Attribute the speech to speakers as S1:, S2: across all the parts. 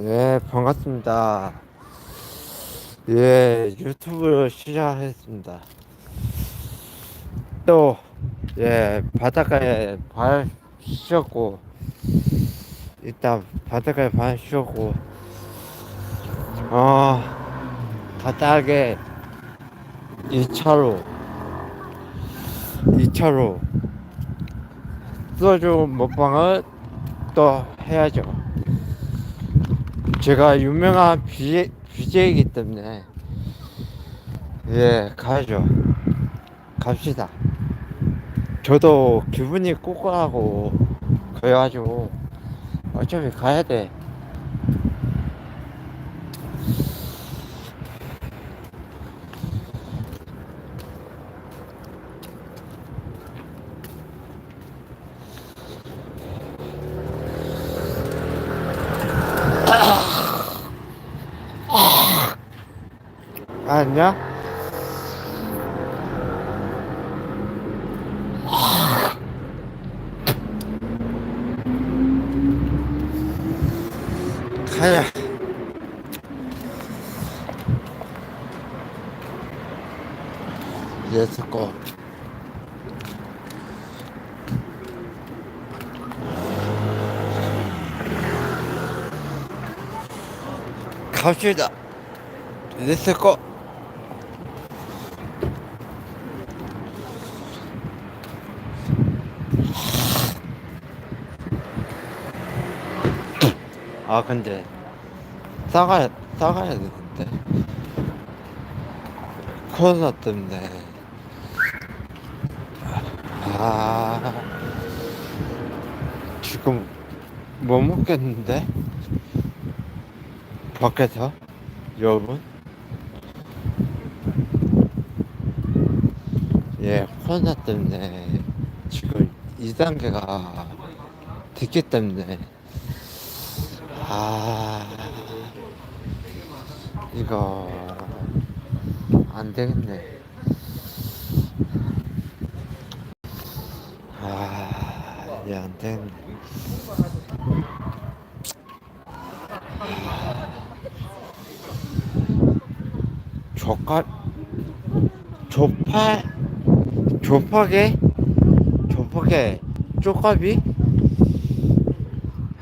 S1: 예, 반갑습니다. 예, 유튜브를 시작했습니다. 또, 예, 바닷가에 발 쉬었고, 이따 바닷가에 발 쉬었고, 어, 바닥에 2차로, 2차로, 소주 먹방을 또 해야죠. 제가 유명한 BJ, BJ이기 때문에 예 가야죠. 갑시다. 저도 기분이 ቁቁ하고 그래가지고 어차피 가야 돼 아니야? 가야. 예스고. 갑시다. 렛츠고. 아 근데 싸가야 싸가야 되는데. 코로나 때문에. 아 지금 못 먹겠는데? 밖에서? 여러분? 예 코로나 때문에 지금 2단계가 됐기 때문에 아 이거 안 되겠네. 아, 이게 안 되겠네. 조카 조파 조파게 조파게 쪼가비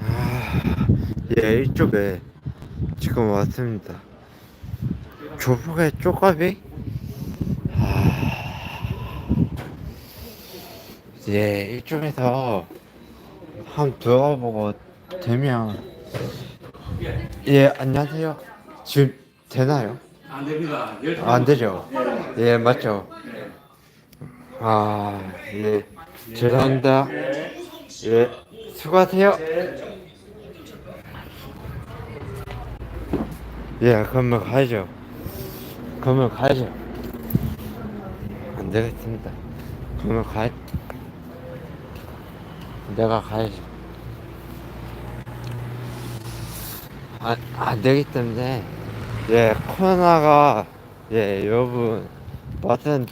S1: 아, 예 이 쪽에 지금 왔습니다. 조폭의 쪼가비? 아... 예, 이쪽에서 한번 들어가보고 되면 예, 안녕하세요. 지금 되나요?
S2: 안 됩니다. 열두
S1: 안 되죠? 예, 맞죠? 아, 예. 죄송합니다. 예, 수고하세요. 예, 그러면 가야죠. 그러면 가야죠. 안 되겠습니다. 그러면 가, 내가 가야죠. 안, 안 되기 때문에, 예, 코로나가, 예, 여러분, 말씀,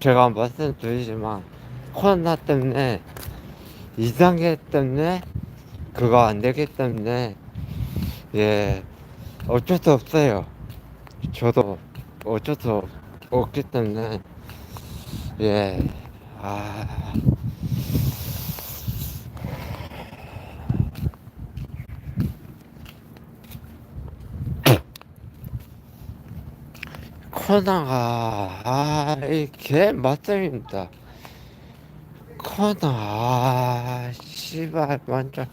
S1: 제가 말씀드리지만, 코로나 때문에, 이상계 때문에, 그거 안 되기 때문에, 예, 어쩔 수 없어요. 저도 어쩔 수 없- 없기 때문에 예, 아, 코로나가 아, 이개 맞습니다. 코로나 아, 씨발 완전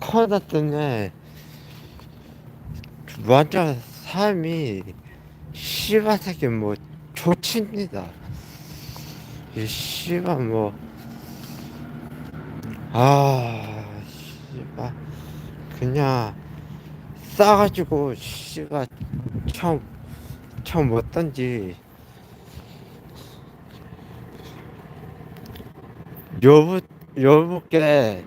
S1: 코로나 때문에 완전 삶이 씨발 새끼 뭐 좋칩니다. 이 씨발 뭐. 아, 씨발 그냥 싸가지고 씨발 처음 처음 어떤지. 여부 여부께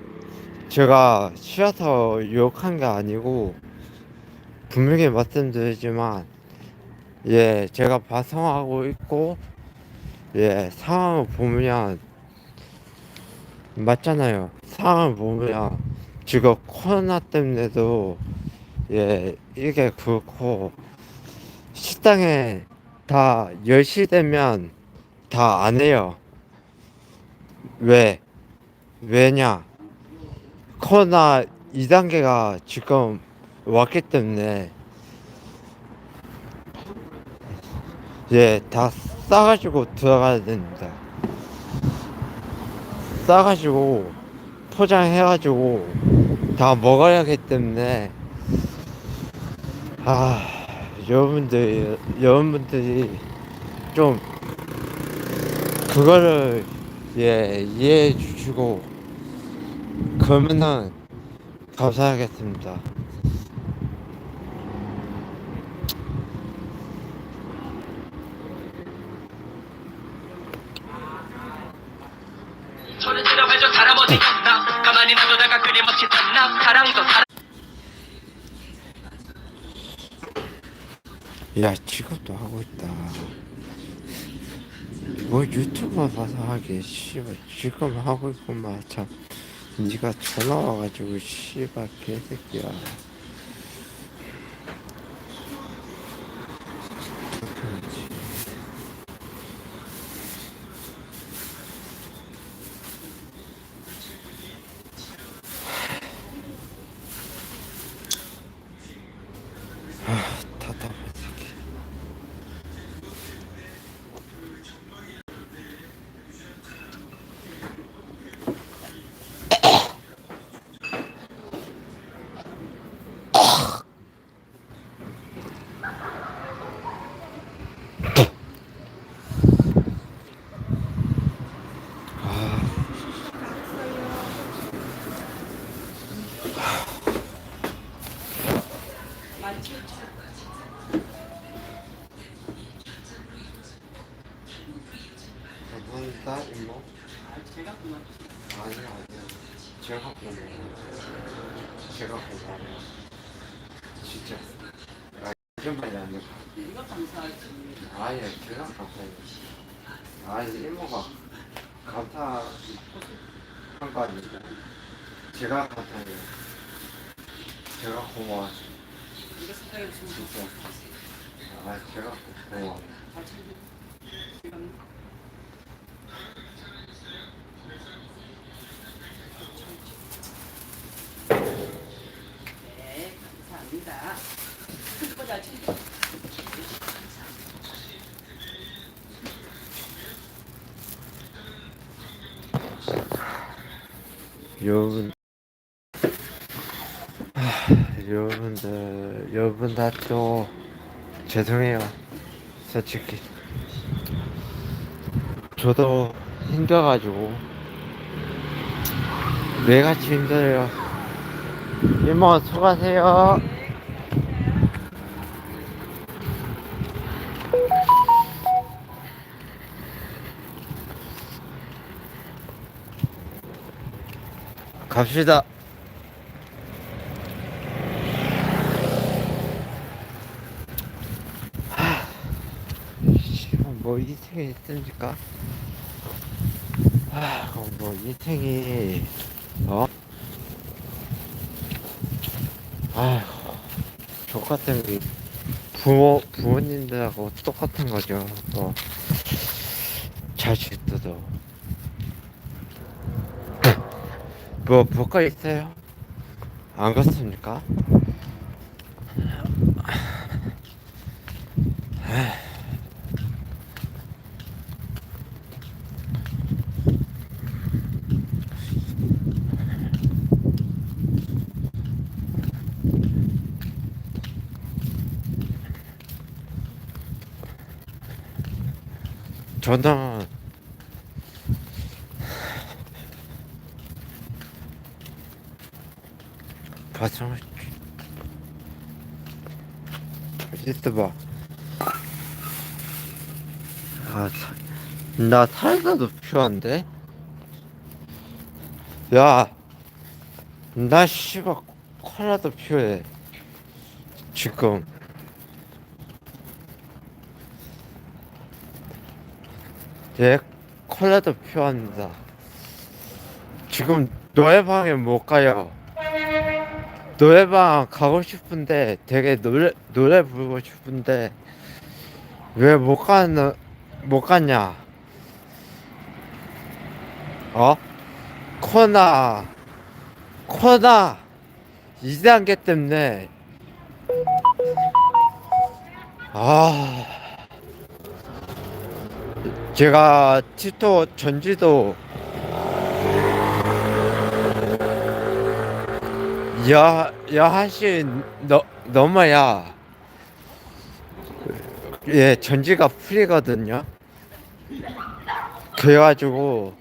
S1: 제가 쉬어서 욕한 게 아니고 분명히 말씀드리지만 예 제가 반성하고 있고 예 상황을 보면 맞잖아요 상황을 보면 지금 코로나 때문에도 예, 이게 그렇고, 식당에 다 10시 되면 다 안 해요. 왜? 왜냐? 코로나 2단계가 지금 왔기 때문에, 예, 다 싸가지고 들어가야 됩니다. 싸가지고 포장해가지고 다 먹어야 하기 때문에 아 여러분들 여러분들이 좀 그거를 예 이해해 주시고 그러면은 감사하겠습니다.
S2: 손을
S1: 야 직업도 하고 있다. 뭐 유튜버 봐서 하기 씨발 지금 하고 있구만 참. 네가 전화 와가지고 씨발 개새끼야. 아 답답한 새끼. 감사합니다 이모.
S2: 제가 그만
S1: 아니 아니 제가 고마워요 제가 고마워요 진짜 아 이름만이 아니고
S2: 이거 감사하지
S1: 아예 제가 감사해요 아니 이모가 감사한 거 아니고 제가 감사해요 제가 고마워요 진짜. 아 제가 고마워요
S2: 다 챙겨 제가 네 감사합니다 그거 잘 챙겨
S1: 여러분 하, 여러분들 여러분들도 죄송해요. 솔직히. 저도 힘들어가지고. 매같이 힘들어요. 이모 수고하세요. 갑시다 씨발 뭐 인생이 있습니까? 아, 뭐 인생이 어? 아휴, 똑같은 게 부모 부모님들하고 똑같은 거죠. 뭐 자식 때도 뭐 볼거 있어요? 안 그렇습니까? 저는 봐서 있어봐 아, 사- 나 살다도 필요한데? 야, 나 씨발 콜라도 필요해. 지금. 예, 콜라도 필요합니다. 지금 노래방에 못 가요. 노래방 가고 싶은데 되게 노래 노래 부르고 싶은데 왜 못 가는 못 갔냐? 어? 코나 코나 2단계 때문에 아 제가 티토 전지도 여, 여한시 너, 넘어야. 예 전지가 풀리거든요. 그래가지고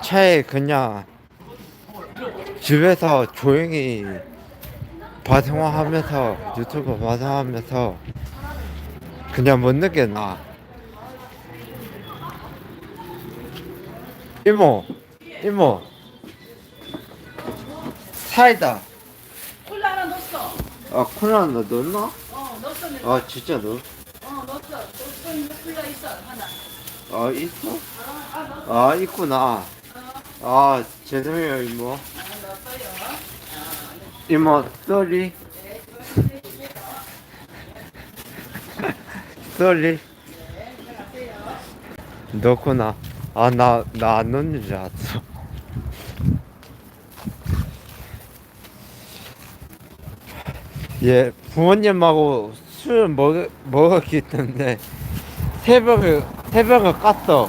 S1: 차에 그냥 집에서 조용히 방송하면서 유튜브 방송하면서 그냥 못 늦게 나 이모 이모 사이다
S3: 콜라 하나 넣었어.
S1: 아 콜라 너 넣었나?
S3: 어, 넣었어. 내가.
S1: 아 진짜 넣어?
S3: 어, 넣었어. 또 있는 콜라 있어. 하나.
S1: 아 있어?
S3: 어, 아, 넣었어.
S1: 아 있구나 아 죄송해요 이모
S3: 아, 넣었어요.
S1: 이모 쏘리 쏘리 넣구나 아 나 나 안 넣는 줄 알았어. 예 부모님하고 술 먹, 먹었기 때문에 새벽을 새벽을 깠어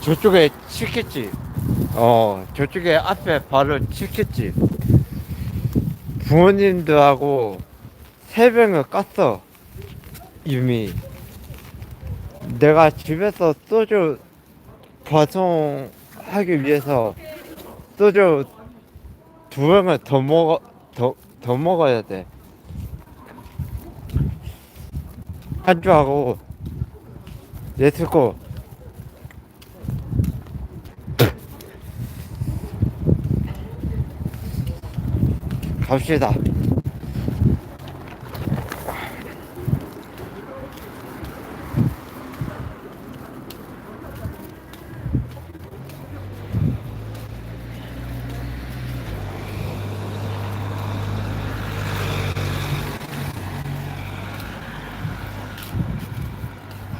S1: 저쪽에 치킨집 어 저쪽에 앞에 바로 치킨집 부모님들하고 새벽을 깠어 이미 내가 집에서 소주 방송하기 위해서 소주 두 병을 더 먹어 더, 더 먹어야 돼. 한주하고 예스코 갑시다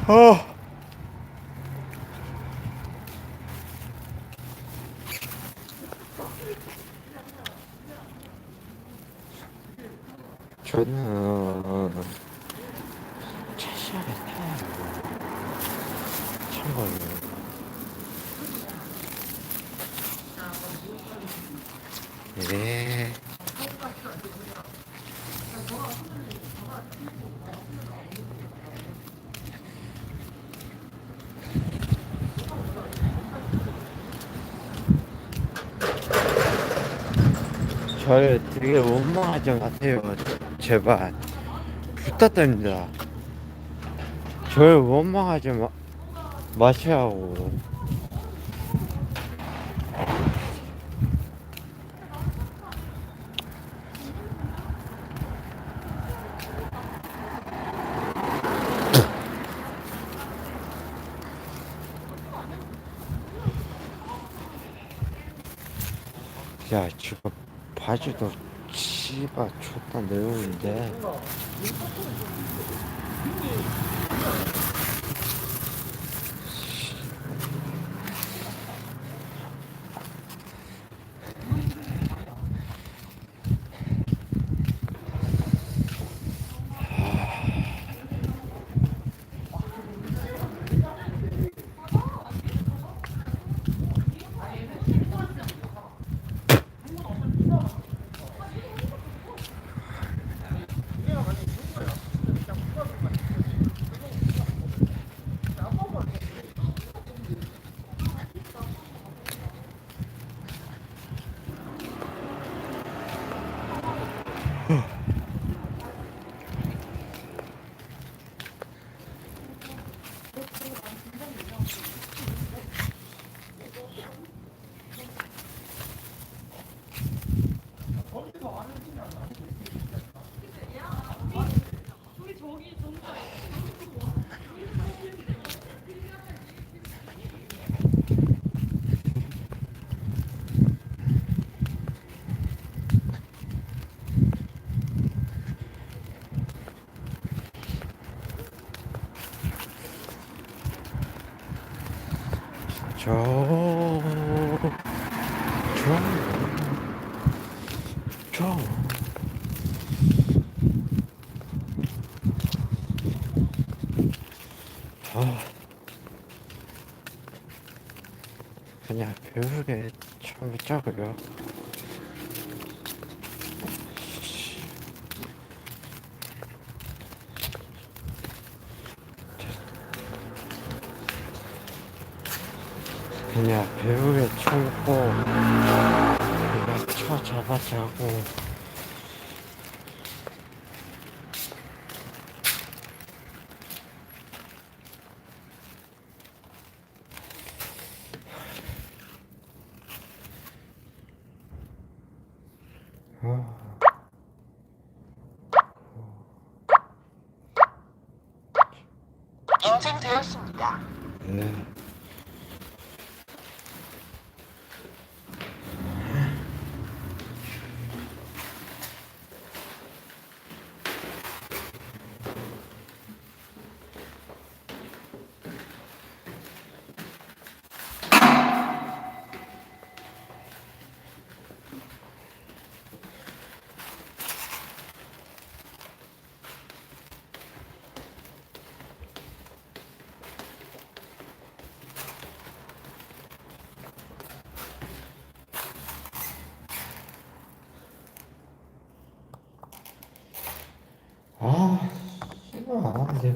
S1: 어. 저는 차시하게 타요. 참고요. 네. 저를 되게 원망하지 마세요. 제발. 부탁드립니다. 저를 원망하지 마, 마시라고. 야, 지금 바지도 씨발 존나 내용인데. 배우게 참자고요. 그냥 배우게 참고 그냥 쳐 잡아자고.
S4: 인증되었습니다.
S1: 네. 아, 씨발, 이제